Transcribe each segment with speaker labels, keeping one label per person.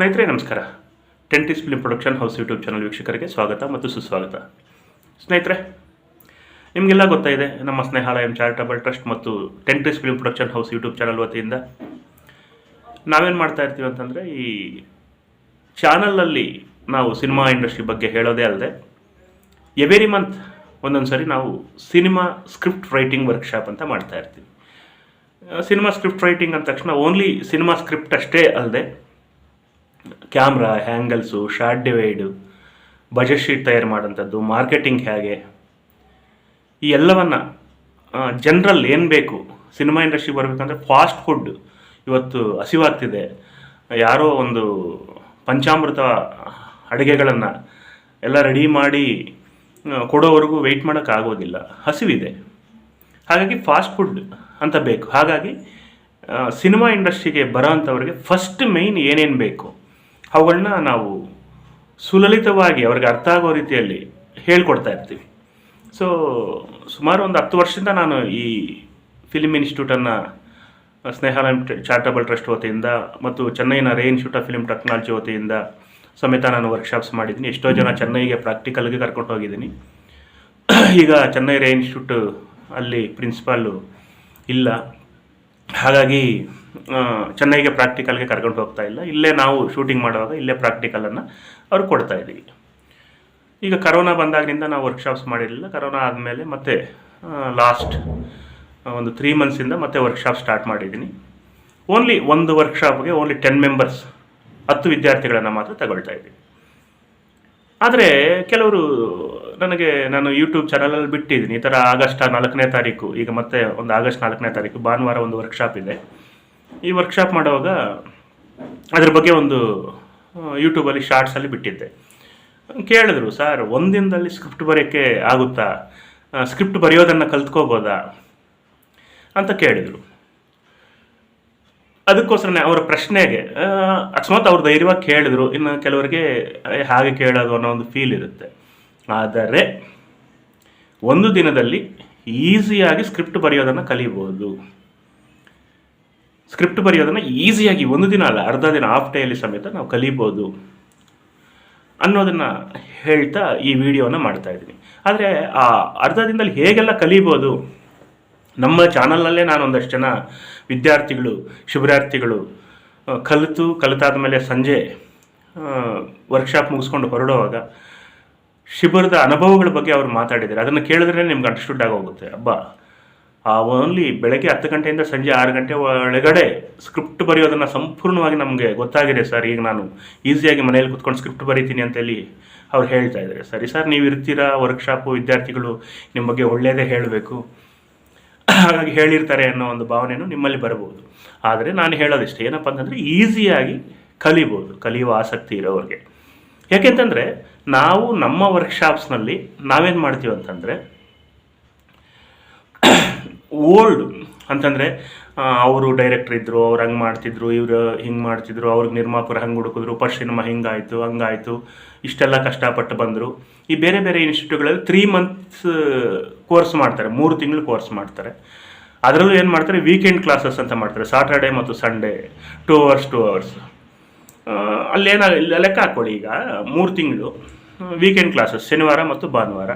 Speaker 1: ಸ್ನೇಹಿತರೆ, ನಮಸ್ಕಾರ. ಟೆಂಟಿಸ್ film production house YouTube channel ವೀಕ್ಷಕರಿಗೆ ಸ್ವಾಗತ ಮತ್ತು ಸುಸ್ವಾಗತ. ಸ್ನೇಹಿತರೆ, ನಿಮಗೆಲ್ಲ ಗೊತ್ತಾಯಿದೆ ನಮ್ಮ ಸ್ನೇಹಾಲಯಂ ಚಾರಿಟಬಲ್ ಟ್ರಸ್ಟ್ ಮತ್ತು ಟೆಂಟಿಸ್ film production house YouTube channel ವತಿಯಿಂದ ನಾವೇನು ಮಾಡ್ತಾ ಇರ್ತೀವಿ ಅಂತಂದರೆ, ಈ ಚಾನಲಲ್ಲಿ ನಾವು ಸಿನಿಮಾ ಇಂಡಸ್ಟ್ರಿ ಬಗ್ಗೆ ಹೇಳೋದೇ ಅಲ್ಲದೆ ಎವೆರಿ ಮಂತ್ ಒಂದೊಂದು ಸರಿ ನಾವು ಸಿನಿಮಾ ಸ್ಕ್ರಿಪ್ಟ್ ರೈಟಿಂಗ್ ವರ್ಕ್ಶಾಪ್ ಅಂತ ಮಾಡ್ತಾ ಇರ್ತೀವಿ. ಸಿನಿಮಾ ಸ್ಕ್ರಿಪ್ಟ್ ರೈಟಿಂಗ್ ಅಂದ ತಕ್ಷಣ ಓನ್ಲಿ ಸಿನಿಮಾ ಸ್ಕ್ರಿಪ್ಟ್ ಅಷ್ಟೇ ಅಲ್ಲದೆ camera, angles shot divide budget sheet ತಯಾರು ಮಾಡೋಂಥದ್ದು ಮಾರ್ಕೆಟಿಂಗ್ ಹೇಗೆ? ಈ ಎಲ್ಲವನ್ನು ಜನರಲ್ ಏನು ಬೇಕು? ಸಿನಿಮಾ ಇಂಡಸ್ಟ್ರಿ ಬರಬೇಕಂದ್ರೆ ಫಾಸ್ಟ್ ಫುಡ್ ಇವತ್ತು ಹಸಿವಾಗ್ತಿದೆ. ಯಾರೋ ಒಂದು ಪಂಚಾಮೃತ ಅಡುಗೆಗಳನ್ನು ಎಲ್ಲ ರೆಡಿ ಮಾಡಿ ಕೊಡೋವರೆಗೂ ವೆಯ್ಟ್ ಮಾಡೋಕ್ಕಾಗೋದಿಲ್ಲ. ಹಸಿವಿದೆ. ಹಾಗಾಗಿ ಫಾಸ್ಟ್ ಫುಡ್ ಅಂತ ಬೇಕು. ಹಾಗಾಗಿ ಸಿನಿಮಾ ಇಂಡಸ್ಟ್ರಿಗೆ ಬರೋ ಅಂಥವ್ರಿಗೆ ಫಸ್ಟ್ ಮೇಯ್ನ್ ಏನೇನು ಬೇಕು? ಅವುಗಳನ್ನ ನಾವು ಸುಲಲಿತವಾಗಿ ಅವ್ರಿಗೆ ಅರ್ಥ ಆಗೋ ರೀತಿಯಲ್ಲಿ ಹೇಳ್ಕೊಡ್ತಾ ಇರ್ತೀವಿ. ಸೊ ಸುಮಾರು ಒಂದು ಹತ್ತು ವರ್ಷದಿಂದ ನಾನು ಈ ಫಿಲ್ಮ್ ಇನ್ಸ್ಟಿಟ್ಯೂಟನ್ನು ಸ್ನೇಹಾಲಯಂ ಚಾರಿಟಬಲ್ ಟ್ರಸ್ಟ್ ವತಿಯಿಂದ ಮತ್ತು ಚೆನ್ನೈನ ರೇ ಇನ್ಸ್ಟಿಟ್ಯೂಟ್ ಆಫ್ ಫಿಲ್ಮ್ ಟೆಕ್ನಾಲಜಿ ವತಿಯಿಂದ ಸಮೇತ ನಾನು ವರ್ಕ್ಶಾಪ್ಸ್ ಮಾಡಿದ್ದೀನಿ. ಎಷ್ಟೋ ಜನ ಚೆನ್ನೈಗೆ ಪ್ರಾಕ್ಟಿಕಲ್ಗೆ ಕರ್ಕೊಂಡು ಹೋಗಿದ್ದೀನಿ. ಈಗ ಚೆನ್ನೈ ರೇ ಇನ್ಸ್ಟಿಟ್ಯೂಟ್ ಅಲ್ಲಿ ಪ್ರಿನ್ಸಿಪಾಲು ಇಲ್ಲ. ಹಾಗಾಗಿ ಚೆನ್ನೈಗೆ ಪ್ರಾಕ್ಟಿಕಲ್ಗೆ ಕರ್ಕೊಂಡು ಹೋಗ್ತಾ ಇಲ್ಲ. ಇಲ್ಲೇ ನಾವು ಶೂಟಿಂಗ್ ಮಾಡುವಾಗ ಇಲ್ಲೇ ಪ್ರಾಕ್ಟಿಕಲನ್ನು ಅವ್ರು ಕೊಡ್ತಾ ಇದ್ದೀವಿ. ಈಗ ಕರೋನಾ ಬಂದಾಗಿನಿಂದ ನಾವು ವರ್ಕ್ಶಾಪ್ಸ್ ಮಾಡಿರಲಿಲ್ಲ. ಕರೋನಾ ಆದಮೇಲೆ ಮತ್ತೆ ಲಾಸ್ಟ್ ಒಂದು ತ್ರೀ ಮಂತ್ಸಿಂದ ಮತ್ತೆ ವರ್ಕ್ಶಾಪ್ ಸ್ಟಾರ್ಟ್ ಮಾಡಿದ್ದೀನಿ. ಓನ್ಲಿ ಒಂದು ವರ್ಕ್ಶಾಪ್ಗೆ ಓನ್ಲಿ ಟೆನ್ ಮೆಂಬರ್ಸ್ ಹತ್ತು ವಿದ್ಯಾರ್ಥಿಗಳನ್ನು ಮಾತ್ರ ತಗೊಳ್ತಾ ಇದ್ದೀವಿ. ಆದರೆ ಕೆಲವರು ನನಗೆ, ನಾನು ಯೂಟ್ಯೂಬ್ ಚಾನಲಲ್ಲಿ ಬಿಟ್ಟಿದ್ದೀನಿ. ಈ ಥರ ಆಗಸ್ಟ್ ನಾಲ್ಕನೇ ತಾರೀಕು, ಈಗ ಮತ್ತೆ ಒಂದು ಆಗಸ್ಟ್ ನಾಲ್ಕನೇ ತಾರೀಕು, ಭಾನುವಾರ ಒಂದು ವರ್ಕ್ಶಾಪ್ ಇದೆ. ಈ ವರ್ಕ್ಶಾಪ್ ಮಾಡುವಾಗ ಅದ್ರ ಬಗ್ಗೆ ಒಂದು ಯೂಟ್ಯೂಬಲ್ಲಿ ಶಾರ್ಟ್ಸಲ್ಲಿ ಬಿಟ್ಟಿದ್ದೆ. ಕೇಳಿದ್ರು, ಸರ್ ಒಂದಿನದಲ್ಲಿ ಸ್ಕ್ರಿಪ್ಟ್ ಬರೆಯೋಕ್ಕೆ ಆಗುತ್ತಾ? ಸ್ಕ್ರಿಪ್ಟ್ ಬರೆಯೋದನ್ನು ಕಲ್ತ್ಕೋಬೋದಾ? ಅಂತ ಕೇಳಿದರು. ಅದಕ್ಕೋಸ್ಕರನೇ ಅವರ ಪ್ರಶ್ನೆಗೆ ಅಕಸ್ಮಾತ್ ಅವ್ರು ಧೈರ್ಯವಾಗಿ ಕೇಳಿದ್ರು, ಇನ್ನು ಕೆಲವರಿಗೆ ಹಾಗೆ ಕೇಳೋದು ಅನ್ನೋ ಒಂದು ಫೀಲ್ ಇರುತ್ತೆ. ಆದರೆ, ಒಂದು ದಿನದಲ್ಲಿ ಈಸಿಯಾಗಿ ಸ್ಕ್ರಿಪ್ಟ್ ಬರೆಯೋದನ್ನು ಕಲಿಬಹುದು ಸ್ಕ್ರಿಪ್ಟ್ ಬರೆಯೋದನ್ನು ಈಸಿಯಾಗಿ ಒಂದು ದಿನ ಅಲ್ಲ, ಅರ್ಧ ದಿನ ಹಾಫ್ ಡೇಯಲ್ಲಿ ಸಮೇತ ನಾವು ಕಲಿಬೋದು ಅನ್ನೋದನ್ನು ಹೇಳ್ತಾ ಈ ವಿಡಿಯೋನ ಮಾಡ್ತಾ ಇದ್ದೀನಿ. ಆದರೆ ಆ ಅರ್ಧ ದಿನದಲ್ಲಿ ಹೇಗೆಲ್ಲ ಕಲಿಬೋದು? ನಮ್ಮ ಚಾನಲ್ನಲ್ಲೇ ನಾನು ಒಂದಷ್ಟು ಜನ ವಿದ್ಯಾರ್ಥಿಗಳು ಶಿಬಿರಾರ್ಥಿಗಳು ಕಲಿತು, ಕಲಿತಾದ ಮೇಲೆ ಸಂಜೆ ವರ್ಕ್ಶಾಪ್ ಮುಗಿಸ್ಕೊಂಡು ಹೊರಡುವಾಗ ಶಿಬಿರದ ಅನುಭವಗಳ ಬಗ್ಗೆ ಅವರು ಮಾತಾಡಿದ್ದಾರೆ. ಅದನ್ನು ಕೇಳಿದ್ರೆ ನಿಮ್ಗೆ ಅಂಡರ್ಸ್ಟುಡ್ ಆಗೋಗುತ್ತೆ. ಹಬ್ಬ ಆ ಓನ್ಲಿ ಬೆಳಗ್ಗೆ ಹತ್ತು ಗಂಟೆಯಿಂದ ಸಂಜೆ ಆರು ಗಂಟೆ ಒಳಗಡೆ ಸ್ಕ್ರಿಪ್ಟ್ ಬರೆಯೋದನ್ನು ಸಂಪೂರ್ಣವಾಗಿ ನಮಗೆ ಗೊತ್ತಾಗಿದೆ ಸರ್. ಈಗ ನಾನು ಈಸಿಯಾಗಿ ಮನೆಯಲ್ಲಿ ಕುತ್ಕೊಂಡು ಸ್ಕ್ರಿಪ್ಟ್ ಬರೀತೀನಿ ಅಂತೇಳಿ ಅವ್ರು ಹೇಳ್ತಾ ಇದ್ದಾರೆ. ಸರಿ ಸರ್, ನೀವು ಇರ್ತೀರಾ? ವರ್ಕ್ಶಾಪು ವಿದ್ಯಾರ್ಥಿಗಳು ನಿಮ್ಮ ಬಗ್ಗೆ ಒಳ್ಳೆಯದೇ ಹೇಳಬೇಕು. ಹಾಗಾಗಿ ಹೇಳಿರ್ತಾರೆ ಅನ್ನೋ ಒಂದು ಭಾವನೆಯನ್ನು ನಿಮ್ಮಲ್ಲಿ ಬರಬಹುದು. ಆದರೆ ನಾನು ಹೇಳೋದಿಷ್ಟೇ, ಏನಪ್ಪ ಅಂತಂದರೆ ಈಸಿಯಾಗಿ ಕಲಿಬೋದು, ಕಲಿಯುವ ಆಸಕ್ತಿ ಇರೋವ್ರಿಗೆ. ಯಾಕೆಂತಂದರೆ ನಾವು ನಮ್ಮ ವರ್ಕ್ಶಾಪ್ಸ್ನಲ್ಲಿ ನಾವೇನು ಮಾಡ್ತೀವಿ ಅಂತಂದರೆ ಓಲ್ಡ್ ಅಂತಂದರೆ ಅವರು ಡೈರೆಕ್ಟ್ರ್ ಇದ್ದರು ಅವ್ರು ಹಂಗೆ ಮಾಡ್ತಿದ್ರು, ಇವರು ಹಿಂಗೆ ಮಾಡ್ತಿದ್ರು, ಅವ್ರಿಗೆ ನಿರ್ಮಾಪುರ ಹಂಗೆ ಹುಡುಕಿದ್ರು, ಫಸ್ಟ್ ಸಿನಿಮಾ ಹಿಂಗಾಯಿತು, ಹಂಗಾಯಿತು, ಇಷ್ಟೆಲ್ಲ ಕಷ್ಟಪಟ್ಟು ಬಂದರು. ಈ ಬೇರೆ ಬೇರೆ ಇನ್ಸ್ಟಿಟ್ಯೂಟ್ಗಳಲ್ಲಿ ತ್ರೀ ಮಂತ್ಸ್ ಕೋರ್ಸ್ ಮಾಡ್ತಾರೆ, ಮೂರು ತಿಂಗಳು ಕೋರ್ಸ್ ಮಾಡ್ತಾರೆ. ಅದರಲ್ಲೂ ಏನು ಮಾಡ್ತಾರೆ ವೀಕೆಂಡ್ ಕ್ಲಾಸಸ್ ಅಂತ ಮಾಡ್ತಾರೆ ಸಾಟರ್ಡೆ ಮತ್ತು Sunday two hours two hours ಅಲ್ಲೇನ, ಲೆಕ್ಕ ಹಾಕ್ಕೊಳ್ಳಿ ಈಗ, ಮೂರು ತಿಂಗಳು ವೀಕೆಂಡ್ ಕ್ಲಾಸಸ್ ಶನಿವಾರ ಮತ್ತು ಭಾನುವಾರ.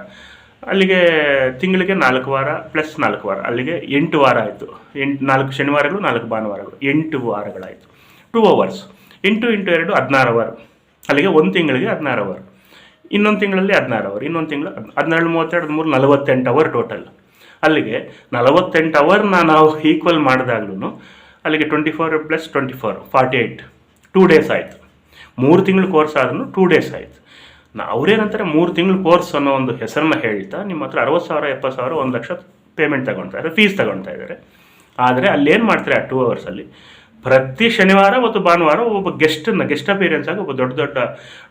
Speaker 1: ಅಲ್ಲಿಗೆ ತಿಂಗಳಿಗೆ ನಾಲ್ಕು ವಾರ ಪ್ಲಸ್ ನಾಲ್ಕು ವಾರ. ಅಲ್ಲಿಗೆ ಎಂಟು ವಾರ ಆಯಿತು. ಎಂಟು, ನಾಲ್ಕು ಶನಿವಾರಗಳು, ನಾಲ್ಕು ಭಾನುವಾರಗಳು. ಎಂಟು ವಾರಗಳಾಯಿತು. ಟೂ ಅವರ್ಸ್ ಎಂಟು ಇಂಟು ಎರಡು, ಹದಿನಾರು ಅವರ್ ಅಲ್ಲಿಗೆ ಒಂದು ತಿಂಗಳಿಗೆ ಹದಿನಾರು ಅವರ್ ಇನ್ನೊಂದು ತಿಂಗಳಲ್ಲಿ ಹದಿನಾರು ಅವರ್ ಇನ್ನೊಂದು ತಿಂಗಳು ಹದಿನೇಳು ಮೂವತ್ತೆರಡು, ಮೂರು, ನಲವತ್ತೆಂಟು ಅವರ್ ಟೋಟಲ್ ಅಲ್ಲಿಗೆ ನಲವತ್ತೆಂಟು ಅವರ್ನ ನಾವು ಈಕ್ವಲ್ ಮಾಡಿದಾಗ್ಲೂ ಅಲ್ಲಿಗೆ twenty four plus twenty four forty eight two days ಆಯಿತು. ಮೂರು ತಿಂಗಳು ಕೋರ್ಸ್ ಆದ್ರೂ ಟೂ ಡೇಸ್ ಆಯಿತು. ನಾ ಅವ್ರೇನಂತಾರೆ ಮೂರು ತಿಂಗಳು ಕೋರ್ಸ್ ಅನ್ನೋ ಒಂದು ಹೆಸರನ್ನ ಹೇಳ್ತಾ ನಿಮ್ಮ ಹತ್ರ ಅರವತ್ತು ಸಾವಿರ, ಎಪ್ಪತ್ತು ಸಾವಿರ, ಒಂದು ಲಕ್ಷ ಪೇಮೆಂಟ್ ತಗೊಳ್ತಾ ಇದ್ದಾರೆ ಫೀಸ್ ತಗೊಳ್ತಾ ಇದ್ದಾರೆ. ಆದರೆ ಅಲ್ಲೇನು ಮಾಡ್ತಾರೆ ಆ ಟೂ ಅವರ್ಸಲ್ಲಿ ಪ್ರತಿ ಶನಿವಾರ ಮತ್ತು ಭಾನುವಾರ ಒಬ್ಬ ಗೆಸ್ಟನ್ನ ಗೆಸ್ಟ್ ಅಪಿಯರೆನ್ಸ್ ಆಗಿ ಒಬ್ಬ ದೊಡ್ಡ ದೊಡ್ಡ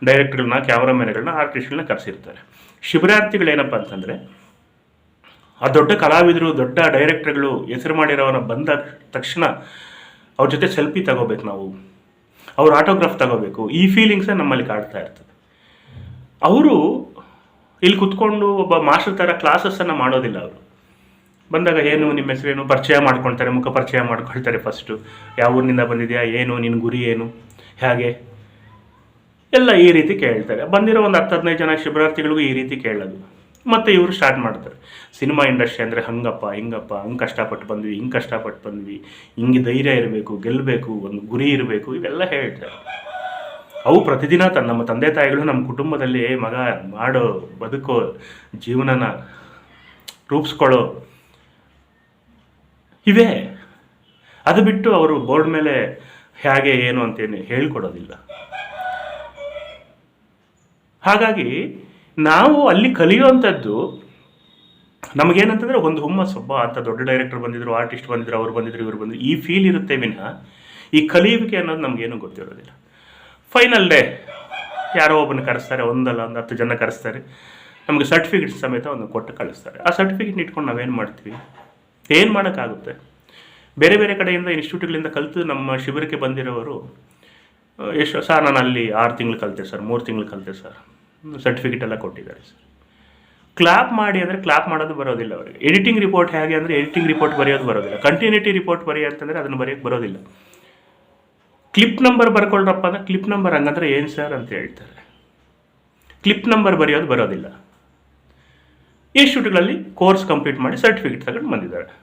Speaker 1: ಡೈರೆಕ್ಟರ್ಗಳನ್ನ ಕ್ಯಾಮ್ರಾಮನ್ಗಳನ್ನ ಆರ್ಟಿಸ್ಟ್ಗಳನ್ನ ಕರೆಸಿರ್ತಾರೆ. ಶಿಬಿರಾರ್ಥಿಗಳು ಏನಪ್ಪ ಅಂತಂದರೆ, ಆ ದೊಡ್ಡ ಕಲಾವಿದರು, ದೊಡ್ಡ ಡೈರೆಕ್ಟರ್ಗಳು ಹೆಸರು ಮಾಡಿರೋವನ್ನ ಬಂದ ತಕ್ಷಣ ಅವ್ರ ಜೊತೆ ಸೆಲ್ಫಿ ತಗೋಬೇಕು ನಾವು. ಅವ್ರ ಆಟೋಗ್ರಾಫ್ ತಗೋಬೇಕು. ಈ ಫೀಲಿಂಗ್ಸೇ ನಮ್ಮಲ್ಲಿ ಕಾಡ್ತಾ ಇರ್ತದೆ. ಅವರು ಇಲ್ಲಿ ಕುತ್ಕೊಂಡು ಒಬ್ಬ ಮಾಸ್ಟರ್ ಥರ ಕ್ಲಾಸಸ್ಸನ್ನು ಮಾಡೋದಿಲ್ಲ ಅವರು. ಬಂದಾಗ ಏನು ನಿಮ್ಮ ಹೆಸರೇನು? ಪರಿಚಯ ಮಾಡ್ಕೊಳ್ತಾರೆ, ಮುಖ ಪರಿಚಯ ಮಾಡ್ಕೊಳ್ತಾರೆ ಫಸ್ಟು ಯಾವ ಊರಿನಿಂದ ಬಂದಿದೆಯಾ? ಏನು? ನಿನ್ನ ಗುರಿ ಏನು? ಹೇಗೆ? ಎಲ್ಲ ಈ ರೀತಿ ಕೇಳ್ತಾರೆ. ಬಂದಿರೋ ಒಂದು ಹತ್ತು ಹದಿನೈದು ಜನ ಶಿಬಿರಾರ್ಥಿಗಳಿಗೂ ಈ ರೀತಿ ಕೇಳೋದು. ಮತ್ತು ಇವರು ಸ್ಟಾರ್ಟ್ ಮಾಡ್ತಾರೆ. ಸಿನಿಮಾ ಇಂಡಸ್ಟ್ರಿ ಅಂದರೆ ಹಂಗಪ್ಪ, ಹಿಂಗಪ್ಪ, ಹಂಗೆ ಕಷ್ಟಪಟ್ಟು ಬಂದ್ವಿ, ಹಿಂಗೆ ಕಷ್ಟಪಟ್ಟು ಬಂದ್ವಿ, ಹಿಂಗೆ ಧೈರ್ಯ ಇರಬೇಕು ಗೆಲ್ಲಬೇಕು ಒಂದು ಗುರಿ ಇರಬೇಕು, ಇವೆಲ್ಲ ಹೇಳ್ತಾರೆ. ಅವು ಪ್ರತಿದಿನ ತನ್ನ ನಮ್ಮ ತಂದೆ ತಾಯಿಗಳು ನಮ್ಮ ಕುಟುಂಬದಲ್ಲಿ ಮಗ ಮಾಡೋ ಬದುಕೋ, ಜೀವನನ ರೂಪಿಸ್ಕೊಳ್ಳೋ ಇವೆ. ಅದು ಬಿಟ್ಟು ಅವರು ಬೋರ್ಡ್ ಮೇಲೆ ಹೇಗೆ, ಏನು ಅಂತೇನು ಹೇಳ್ಕೊಡೋದಿಲ್ಲ. ಹಾಗಾಗಿ ನಾವು ಅಲ್ಲಿ ಕಲಿಯುವಂಥದ್ದು ನಮಗೇನಂತಂದರೆ ಒಂದು ಹುಮ್ಮಸ್ ಒಬ್ಬ ಅಂತ ದೊಡ್ಡ ಡೈರೆಕ್ಟರ್ ಬಂದಿದ್ರು, ಆರ್ಟಿಸ್ಟ್ ಬಂದಿದ್ರು, ಅವ್ರು ಬಂದಿದ್ರು, ಇವರು ಬಂದಿದ್ರು, ಈ ಫೀಲ್ ಇರುತ್ತೆ ವಿನಃ. ಈ ಕಲಿಯುವಿಕೆ ಅನ್ನೋದು ನಮಗೇನು ಗೊತ್ತಿರೋದಿಲ್ಲ. ಫೈನಲ್ ಡೇ ಯಾರೋ ಒಬ್ಬನ ಕರೆಸ್ತಾರೆ, ಒಂದಲ್ಲ ಒಂದು ಹತ್ತು ಜನ ಕರೆಸ್ತಾರೆ. ನಮಗೆ ಸರ್ಟಿಫಿಕೇಟ್ ಸಮೇತ ಒಂದು ಕೊಟ್ಟು ಕಳಿಸ್ತಾರೆ. ಆ ಸರ್ಟಿಫಿಕೇಟ್ ಇಟ್ಕೊಂಡು ನಾವೇನು ಮಾಡ್ತೀವಿ? ಏನು ಮಾಡೋಕ್ಕಾಗುತ್ತೆ? ಬೇರೆ ಬೇರೆ ಕಡೆಯಿಂದ ಇನ್ಸ್ಟಿಟ್ಯೂಟ್ಗಳಿಂದ ಕಲಿತು ನಮ್ಮ ಶಿಬಿರಕ್ಕೆ ಬಂದಿರೋರು ಎಷ್ಟು ಸರ್, ನಾನು ಅಲ್ಲಿ ಆರು ತಿಂಗಳು ಕಲಿತೆ ಸರ್, ಮೂರು ತಿಂಗಳು ಕಲಿತೆ ಸರ್. ಸರ್ಟಿಫಿಕೇಟ್ ಎಲ್ಲ ಕೊಟ್ಟಿದ್ದಾರೆ ಸರ್. ಕ್ಲಾಪ್ ಮಾಡಿ ಅಂದರೆ ಕ್ಲಾಪ್ ಮಾಡೋದು ಬರೋದಿಲ್ಲ ಅವರಿಗೆ. ಎಡಿಟಿಂಗ್ ರಿಪೋರ್ಟ್ ಹೇಗೆ ಅಂದರೆ ಎಡಿಟಿಂಗ್ ರಿಪೋರ್ಟ್ ಬರೆಯೋದು ಬರೋದಿಲ್ಲ. ಕಂಟಿನ್ಯೂಟಿ ರಿಪೋರ್ಟ್ ಬರೆಯ ಅಂತಂದರೆ ಅದನ್ನು ಬರೆಯೋಕ್ಕೆ ಬರೋದಿಲ್ಲ. ಕ್ಲಿಪ್ ನಂಬರ್ ಬರ್ಕೊಳ್ರಪ್ಪ ಅಂದ್ರೆ ಕ್ಲಿಪ್ ನಂಬರ್ ಹಂಗಂದ್ರೆ ಏನು ಸರ್ ಅಂತ ಹೇಳ್ತಾರೆ. ಕ್ಲಿಪ್ ನಂಬರ್ ಬರೆಯೋದು ಬರೋದಿಲ್ಲ. ಇನ್ಸ್ಟಿಟ್ಯೂಟ್ಗಳಲ್ಲಿ ಕೋರ್ಸ್ ಕಂಪ್ಲೀಟ್ ಮಾಡಿ ಸರ್ಟಿಫಿಕೇಟ್ ತಗೊಂಡು ಬಂದಿದ್ದಾರೆ.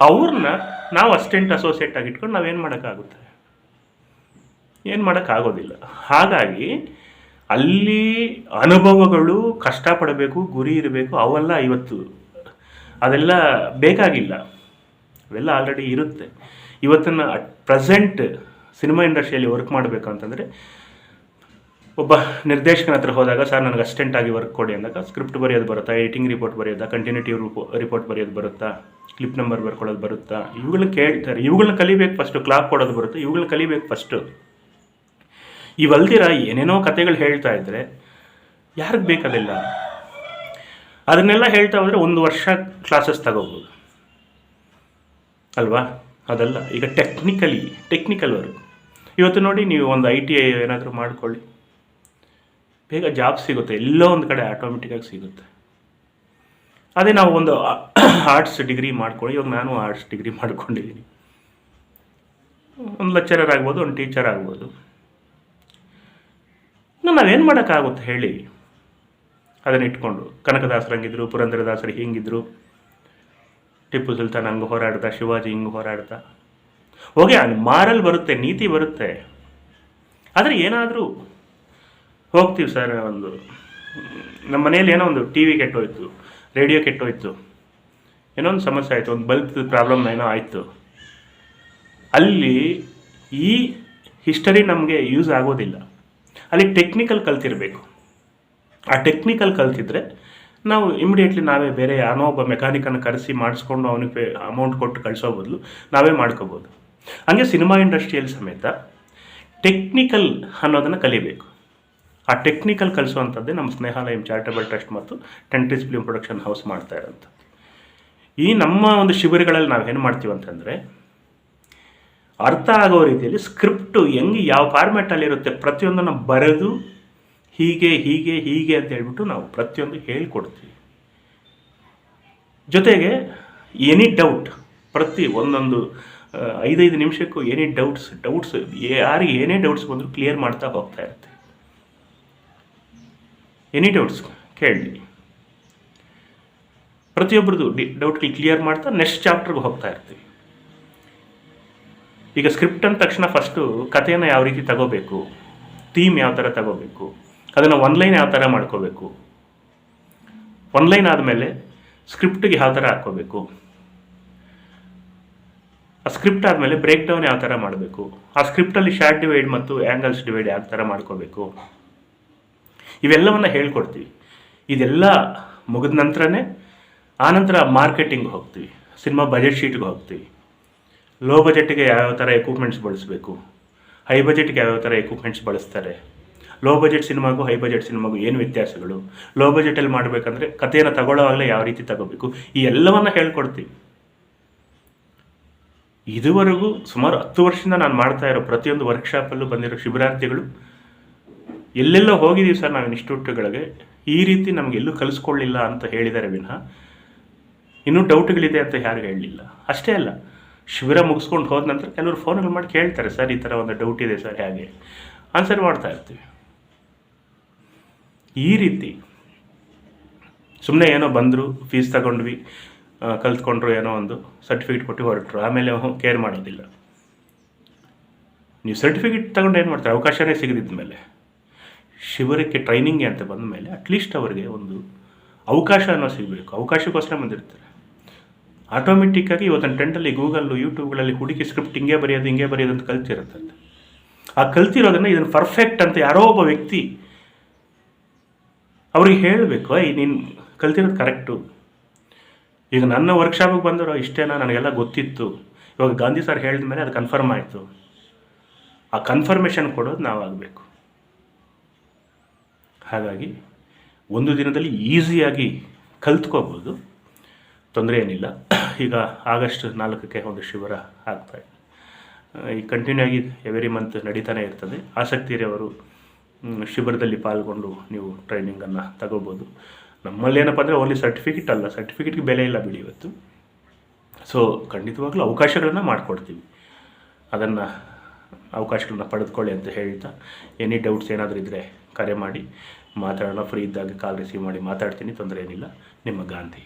Speaker 1: ಅವ್ರನ್ನ ನಾವು ಅಸಿಸ್ಟೆಂಟ್ ಅಸೋಸಿಯೇಟ್ ಆಗಿ ಇಟ್ಕೊಂಡು ನಾವೇನು ಮಾಡೋಕ್ಕಾಗುತ್ತೆ? ಏನು ಮಾಡೋಕ್ಕಾಗೋದಿಲ್ಲ. ಹಾಗಾಗಿ ಅಲ್ಲಿ ಅನುಭವಗಳು ಕಷ್ಟಪಡಬೇಕು, ಗುರಿ ಇರಬೇಕು, ಅವೆಲ್ಲ ಇವತ್ತು ಅದೆಲ್ಲ ಬೇಕಾಗಿಲ್ಲ. ಅವೆಲ್ಲ ಆಲ್ರೆಡಿ ಇರುತ್ತೆ. ಇವತ್ತನ್ನು ಅಟ್ ಪ್ರೆಸೆಂಟ್ ಸಿನಿಮಾ ಇಂಡಸ್ಟ್ರಿಯಲ್ಲಿ ವರ್ಕ್ ಮಾಡಬೇಕು ಅಂತಂದರೆ ಒಬ್ಬ ನಿರ್ದೇಶಕನ ಹತ್ರ ಹೋದಾಗ, ಸರ್, ನನಗೆ ಅಸಿಸ್ಟೆಂಟ್ ಆಗಿ ವರ್ಕ್ ಕೊಡಿ ಅಂದಾಗ ಸ್ಕ್ರಿಪ್ಟ್ ಬರೆಯೋದು ಬರುತ್ತಾ ಎಡಿಟಿಂಗ್ ರಿಪೋರ್ಟ್ ಬರೆಯೋದಾ ಕಂಟಿನ್ಯೂಟಿವ್ ರಿಪೋರ್ಟ್ ಬರೆಯೋದು ಬರುತ್ತಾ ಕ್ಲಿಪ್ ನಂಬರ್ ಬರ್ಕೊಳ್ಳೋದು ಬರುತ್ತಾ? ಇವುಗಳನ್ನ ಕೇಳ್ತಾರೆ. ಇವುಗಳನ್ನ ಕಲಿಬೇಕು ಫಸ್ಟು ಕ್ಲಾಪ್ ಕೊಡೋದು ಬರುತ್ತೆ? ಇವುಗಳನ್ನ ಕಲಿಬೇಕು ಫಸ್ಟು ಇವಲ್ದಿರ ಏನೇನೋ ಕತೆಗಳು ಹೇಳ್ತಾ ಇದ್ರೆ, ಯಾರಿಗೆ ಬೇಕದಿಲ್ಲ? ಅದನ್ನೆಲ್ಲ ಹೇಳ್ತಾ ಹೋದರೆ ಒಂದು ವರ್ಷ ಕ್ಲಾಸಸ್ ತಗೋಬೋದು. ಅಲ್ವಾ? ಅದಲ್ಲ. ಈಗ ಟೆಕ್ನಿಕಲಿ ಟೆಕ್ನಿಕಲ್ ವರ್ಕ್ ಇವತ್ತು ನೋಡಿ ನೀವು ಒಂದು ಐ ಟಿ ಐ ಏನಾದರೂ ಮಾಡ್ಕೊಳ್ಳಿ. ಬೇಗ ಜಾಬ್ ಸಿಗುತ್ತೆ, ಎಲ್ಲೋ ಒಂದು ಕಡೆ ಆಟೋಮೆಟಿಕ್ಕಾಗಿ ಸಿಗುತ್ತೆ. ಅದೇ ನಾವು ಒಂದು ಆರ್ಟ್ಸ್ ಡಿಗ್ರಿ ಮಾಡ್ಕೊಳ್ಳಿ, ಇವಾಗ ನಾನು ಆರ್ಟ್ಸ್ ಡಿಗ್ರಿ ಮಾಡ್ಕೊಂಡಿದ್ದೀನಿ. ಒಂದು ಲೆಕ್ಚರರ್ ಆಗ್ಬೋದು, ಒಂದು ಟೀಚರ್ ಆಗ್ಬೋದು. ನಾವೇನು ಮಾಡೋಕ್ಕಾಗುತ್ತೆ ಹೇಳಿ? ಅದನ್ನ ಇಟ್ಕೊಂಡು ಕನಕದಾಸರು ಹಂಗಿದ್ರು ಪುರಂದರದಾಸರು ಹಿಂಗಿದ್ರು, ಟಿಪ್ಪು ಸುಲ್ತಾನ್ ಹಂಗೆ ಹೋರಾಡ್ತಾ, ಶಿವಾಜಿ ಹಿಂಗೆ ಹೋರಾಡ್ದ ಹೋಗಿ ಅಲ್ಲಿ ಮಾರಲ್ ಬರುತ್ತೆ, ನೀತಿ ಬರುತ್ತೆ. ಆದರೆ ಏನಾದರೂ ಹೋಗ್ತೀವಿ ಸರ್, ಒಂದು, ನಮ್ಮ ಮನೇಲಿ ಏನೋ ಒಂದು ಟಿ ವಿ ಕೆಟ್ಟೋಯ್ತು, ರೇಡಿಯೋ ಕೆಟ್ಟೋಯ್ತು ಏನೋ ಒಂದು ಸಮಸ್ಯೆ ಆಯಿತು, ಒಂದು ಬಲ್ಬ್ ಪ್ರಾಬ್ಲಮ್ ಏನೋ ಆಯಿತು. ಅಲ್ಲಿ ಈ ಹಿಸ್ಟರಿ ನಮಗೆ ಯೂಸ್ ಆಗೋದಿಲ್ಲ. ಅಲ್ಲಿ ಟೆಕ್ನಿಕಲ್ ಕಲ್ತಿರಬೇಕು. ಆ ಟೆಕ್ನಿಕಲ್ ಕಲ್ತಿದ್ರೆ ನಾವು ಇಮಿಡಿಯೇಟ್ಲಿ ನಾವೇ ಬೇರೆ ಯಾರೋ ಒಬ್ಬ ಮೆಕ್ಯಾನಿಕನ್ನು ಕರೆಸಿ ಮಾಡಿಸ್ಕೊಂಡು ಅವನಿಗೆ ಅಮೌಂಟ್ ಕೊಟ್ಟು ಕಳಿಸೋ ಬದಲು ನಾವೇ ಮಾಡ್ಕೋಬೋದು. ಹಾಗೆ ಸಿನಿಮಾ ಇಂಡಸ್ಟ್ರಿಯಲ್ಲಿ ಸಮೇತ ಟೆಕ್ನಿಕಲ್ ಅನ್ನೋದನ್ನು ಕಲಿಬೇಕು. ಆ ಟೆಕ್ನಿಕಲ್ ಕಲಿಸುವಂಥದ್ದೇ ನಮ್ಮ ಸ್ನೇಹಾಲಯಂ ಚಾರಿಟಬಲ್ ಟ್ರಸ್ಟ್ ಮತ್ತು ಟೆಂಟ್ರೀಸ್ ಫಿಲ್ಮ್ ಪ್ರೊಡಕ್ಷನ್ ಹೌಸ್ ಮಾಡ್ತಾ ಇರೋಂಥದ್ದು. ಈ ನಮ್ಮ ಒಂದು ಶಿಬಿರಗಳಲ್ಲಿ ನಾವು ಏನು ಮಾಡ್ತೀವಿ ಅಂತಂದರೆ ಅರ್ಥ ಆಗೋ ರೀತಿಯಲ್ಲಿ ಸ್ಕ್ರಿಪ್ಟು ಹೆಂಗೆ ಯಾವ ಫಾರ್ಮ್ಯಾಟಲ್ಲಿರುತ್ತೆ ಪ್ರತಿಯೊಂದನ್ನು ಬರೆದು ಹೀಗೆ ಹೀಗೆ ಹೀಗೆ ಅಂತ ಹೇಳ್ಬಿಟ್ಟು ನಾವು ಪ್ರತಿಯೊಂದು ಹೇಳ್ಕೊಡ್ತೀವಿ. ಜೊತೆಗೆ ಎನಿ ಡೌಟ್ ಪ್ರತಿ ಒಂದೊಂದು ಐದೈದು ನಿಮಿಷಕ್ಕೂ ಏನೇ ಡೌಟ್ಸ್ ಡೌಟ್ಸ್ ಯಾರಿಗೆ ಏನೇ ಡೌಟ್ಸ್ ಬಂದರೂ ಕ್ಲಿಯರ್ ಮಾಡ್ತಾ ಹೋಗ್ತಾ ಇರುತ್ತೆ. ಎನಿ ಡೌಟ್ಸ್ ಕೇಳಿ. ಪ್ರತಿಯೊಬ್ಬರದು ಡಿ ಡೌಟ್ಗಳು ಕ್ಲಿಯರ್ ಮಾಡ್ತಾ ನೆಕ್ಸ್ಟ್ ಚಾಪ್ಟರ್ಗೆ ಹೋಗ್ತಾ ಇರ್ತೀವಿ. ಈಗ ಸ್ಕ್ರಿಪ್ಟ್ ಅಂದ ತಕ್ಷಣ ಫಸ್ಟು ಕಥೆಯನ್ನು ಯಾವ ರೀತಿ ತಗೋಬೇಕು? ಥೀಮ್ ಯಾವ ಥರ ತಗೋಬೇಕು? ಅದನ್ನು ಒನ್ಲೈನ್ ಯಾವ ಥರ ಮಾಡ್ಕೋಬೇಕು? ಒನ್ಲೈನ್ ಆದಮೇಲೆ ಸ್ಕ್ರಿಪ್ಟಿಗೆ ಯಾವ ಥರ ಹಾಕ್ಕೋಬೇಕು? ಆ ಸ್ಕ್ರಿಪ್ಟ್ ಆದಮೇಲೆ ಬ್ರೇಕ್ ಡೌನ್ ಯಾವ ಥರ ಮಾಡಬೇಕು? ಆ ಸ್ಕ್ರಿಪ್ಟಲ್ಲಿ ಶಾರ್ಟ್ ಡಿವೈಡ್ ಮತ್ತು ಆ್ಯಂಗಲ್ಸ್ ಡಿವೈಡ್ ಯಾವ ಥರ ಮಾಡ್ಕೋಬೇಕು? ಇವೆಲ್ಲವನ್ನು ಹೇಳ್ಕೊಡ್ತೀವಿ. ಇದೆಲ್ಲ ಮುಗಿದ ನಂತರನೇ ಆನಂತರ ಮಾರ್ಕೆಟಿಂಗ್ ಹೋಗ್ತೀವಿ. ಸಿನಿಮಾ ಬಜೆಟ್ ಶೀಟ್ಗೆ ಹೋಗ್ತೀವಿ. ಲೋ ಬಜೆಟ್ಗೆ ಯಾವ್ಯಾವ ಥರ ಎಕ್ವಿಪ್ಮೆಂಟ್ಸ್ ಬಳಸಬೇಕು? ಹೈ ಬಜೆಟ್ಗೆ ಯಾವ್ಯಾವ ಥರ ಎಕ್ವಿಪ್ಮೆಂಟ್ಸ್ ಬಳಸ್ತಾರೆ? ಲೋ ಬಜೆಟ್ ಸಿನಿಮಾಗೂ ಹೈ ಬಜೆಟ್ ಸಿನಿಮಾಗೂ ಏನು ವ್ಯತ್ಯಾಸಗಳು? ಲೋ ಬಜೆಟಲ್ಲಿ ಮಾಡಬೇಕಂದ್ರೆ ಕಥೆಯನ್ನು ತಗೊಳ್ಳೋವಾಗಲೇ ಯಾವ ರೀತಿ ತಗೋಬೇಕು? ಈ ಎಲ್ಲವನ್ನು ಹೇಳ್ಕೊಡ್ತೀವಿ. ಇದುವರೆಗೂ ಸುಮಾರು ಹತ್ತು ವರ್ಷದಿಂದ ನಾನು ಮಾಡ್ತಾ ಇರೋ ಪ್ರತಿಯೊಂದು ವರ್ಕ್ಶಾಪಲ್ಲೂ ಬಂದಿರೋ ಶಿಬಿರಾರ್ಥಿಗಳು, ಎಲ್ಲೆಲ್ಲೋ ಹೋಗಿದ್ದೀವಿ ಸರ್ ನಾವು ಇನ್ಸ್ಟಿಟ್ಯೂಟ್ಗಳಿಗೆ. ಈ ರೀತಿ ನಮಗೆ ಎಲ್ಲೂ ಕಲಿಸ್ಕೊಳ್ಳಿಲ್ಲ ಅಂತ ಹೇಳಿದ್ದಾರೆ ವಿನಃ, ಇನ್ನೂ ಡೌಟ್ಗಳಿದೆ ಅಂತ ಯಾರು ಹೇಳಲಿಲ್ಲ. ಅಷ್ಟೇ ಅಲ್ಲ, ಶಿಬಿರ ಮುಗಿಸ್ಕೊಂಡು ಹೋದ ನಂತರ ಕೆಲವರು ಫೋನ್ಗಳು ಮಾಡಿ ಕೇಳ್ತಾರೆ, ಸರ್, ಈ ಥರ ಒಂದು ಡೌಟ್ ಇದೆ ಸರ್, ಹೇಗೆ? ಆನ್ಸರ್ ಮಾಡ್ತಾ ಇರ್ತೀವಿ. ಈ ರೀತಿ ಸುಮ್ಮನೆ ಏನೋ ಬಂದರು ಫೀಸ್ ತಗೊಂಡ್ವಿ. ಕಲ್ತ್ಕೊಂಡ್ರು ಏನೋ ಒಂದು ಸರ್ಟಿಫಿಕೇಟ್ ಕೊಟ್ಟು ಹೊರಟರು. ಆಮೇಲೆ ಕೇರ್ ಮಾಡೋದಿಲ್ಲ. ನೀವು ಸರ್ಟಿಫಿಕೇಟ್ ತಗೊಂಡು ಏನು ಮಾಡ್ತಾರೆ? ಅವಕಾಶವೇ ಸಿಗದಿದ್ದ ಮೇಲೆ. ಶಿಬಿರಕ್ಕೆ ಟ್ರೈನಿಂಗ್ಗೆ ಅಂತ ಬಂದ ಮೇಲೆ ಅಟ್ಲೀಸ್ಟ್ ಅವರಿಗೆ ಒಂದು ಅವಕಾಶ ಅನ್ನೋ ಸಿಗಬೇಕು. ಅವಕಾಶಕ್ಕೋಸ್ಕರ ಬಂದಿರ್ತಾರೆ. ಆಟೋಮೆಟಿಕ್ಕಾಗಿ ಇವತ್ತಿನ ಟ್ರೆಂಡಲ್ಲಿ ಗೂಗಲ್ಲು ಯೂಟ್ಯೂಬ್ಗಳಲ್ಲಿ ಹುಡುಕಿ ಸ್ಕ್ರಿಪ್ಟ್ ಹಿಂಗೆ ಬರೆಯೋದು ಹಿಂಗೆ ಬರೆಯೋದು ಅಂತ ಕಲ್ತಿರುತ್ತೆ ಆ ಕಲ್ತಿರೋದನ್ನು ಇದನ್ನು ಪರ್ಫೆಕ್ಟ್ ಅಂತ ಯಾರೋ ಒಬ್ಬ ವ್ಯಕ್ತಿ ಅವ್ರಿಗೆ ಹೇಳಬೇಕು, ಐ, ನೀನು ಕಲ್ತಿರೋದು ಕರೆಕ್ಟು ಈಗ ನನ್ನ ವರ್ಕ್ಶಾಪಿಗೆ ಬಂದರು ಇಷ್ಟೇನಾ? ನನಗೆಲ್ಲ ಗೊತ್ತಿತ್ತು. ಇವಾಗ ಗಾಂಧಿ ಸರ್ ಹೇಳಿದ ಮೇಲೆ ಅದು ಕನ್ಫರ್ಮ್ ಆಯಿತು. ಆ ಕನ್ಫರ್ಮೇಷನ್ ಕೊಡೋದು ನಾವಾಗಬೇಕು. ಹಾಗಾಗಿ ಒಂದು ದಿನದಲ್ಲಿ ಈಸಿಯಾಗಿ ಕಲ್ತ್ಕೋಬೋದು. ತೊಂದರೆ ಏನಿಲ್ಲ. ಈಗ ಆಗಸ್ಟ್ ನಾಲ್ಕಕ್ಕೆ ಒಂದು ಶಿಬಿರ ಆಗ್ತಾಯಿದೆ ಈ ಕಂಟಿನ್ಯೂ ಆಗಿ ಎವ್ರಿ ಮಂತ್ ನಡೀತಾನೆ ಇರ್ತದೆ. ಆಸಕ್ತಿ ಇರೋವರು ಶಿಬಿರದಲ್ಲಿ ಪಾಲ್ಗೊಂಡು ನೀವು ಟ್ರೈನಿಂಗನ್ನು ತಗೋಬೋದು. ನಮ್ಮಲ್ಲಿ ಏನಪ್ಪ ಅಂದರೆ ಓನ್ಲಿ ಸರ್ಟಿಫಿಕೇಟ್ ಅಲ್ಲ. ಸರ್ಟಿಫಿಕೇಟ್ಗೆ ಬೆಲೆ ಇಲ್ಲ ಬಿಡಿ ಇವತ್ತು. ಸೊ ಖಂಡಿತವಾಗ್ಲೂ ಅವಕಾಶಗಳನ್ನು ಮಾಡಿಕೊಡ್ತೀವಿ. ಅದನ್ನು ಅವಕಾಶಗಳನ್ನ ಪಡೆದುಕೊಳ್ಳಿ ಅಂತ ಹೇಳ್ತಾ ಎನಿ ಡೌಟ್ಸ್ ಏನಾದರೂ ಇದ್ದರೆ ಕರೆ ಮಾಡಿ. ಮಾತಾಡೋಣ ಫ್ರೀ ಇದ್ದಾಗ ಕಾಲ್ ರಿಸೀವ್ ಮಾಡಿ, ಮಾತಾಡ್ತೀನಿ, ತೊಂದರೆ ಏನಿಲ್ಲ. ನಿಮ್ಮ ಗಾಂಧಿ.